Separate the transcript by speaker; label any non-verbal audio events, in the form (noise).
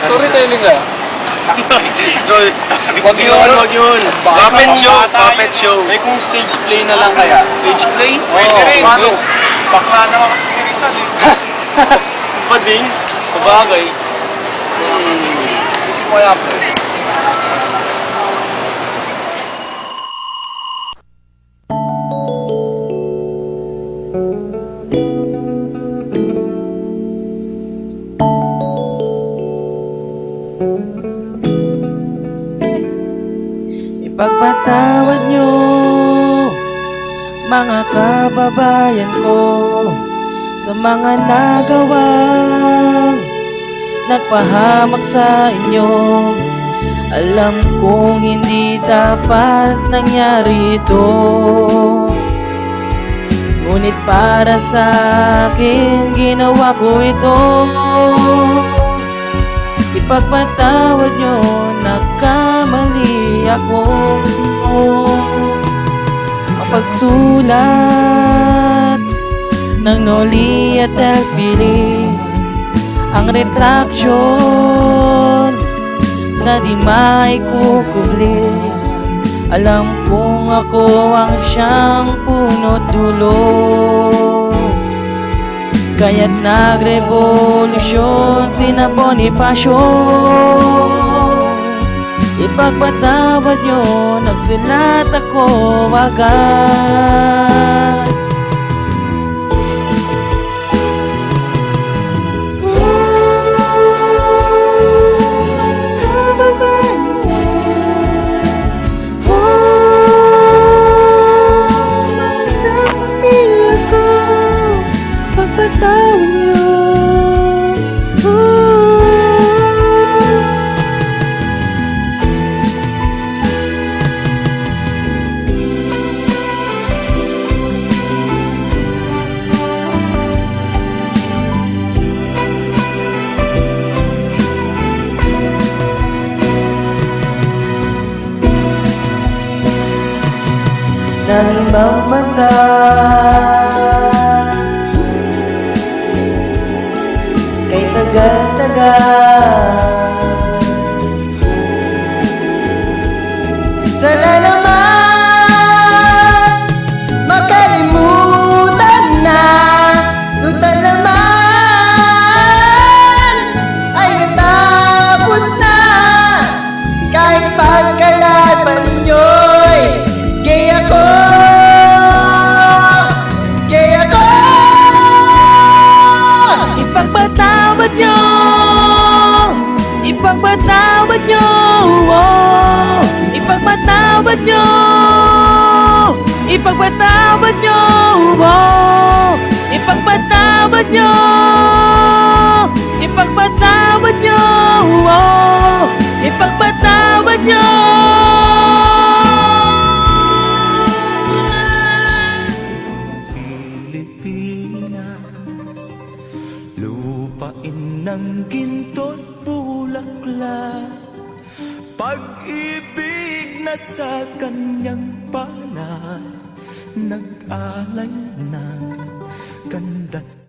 Speaker 1: Storytelling ah.
Speaker 2: Wag yun, wag yun. Puppet show, puppet show.
Speaker 3: Eh kung stage play na lang kaya.
Speaker 2: Stage play?
Speaker 3: Pwede rin.
Speaker 2: Paano?
Speaker 3: Bakla naman kasi si Rizal eh. (laughs)
Speaker 2: Pa din? Sa bagay.
Speaker 3: Hindi ko kaya
Speaker 4: Ipagpatawad nyo Mga kababayan ko Sa mga nagawang Nagpahamak sa inyo. Alam kong hindi dapat nangyari ito. Ngunit para sa akin Ginawa ko ito Ipagpatawad nyo, nagkamali ako. Ang pagsulat ng Noli at Elfili Ang retraction na di maikukubli. Alam kong ako ang siyang punot dulo Kaya't nagrevolusyon sina Bonifacio. Ipagpatawad nyo, nagsulat ako agad na limang mata. Kay tagal-tagal. Sana naman Ipagpatawad nyo. Ipagpatawad nyo. Oh. Ipagpatawad nyo. Ipagpatawad nyo. Oh. Ipagpatawad nyo. Ipagpatawad nyo. Oh. Ipagpatawad nyo.
Speaker 5: Pilipinas Lupain ng ginto't bulaklak. Pag-ibig na sa kanyang palad Nag-alay ng ganda't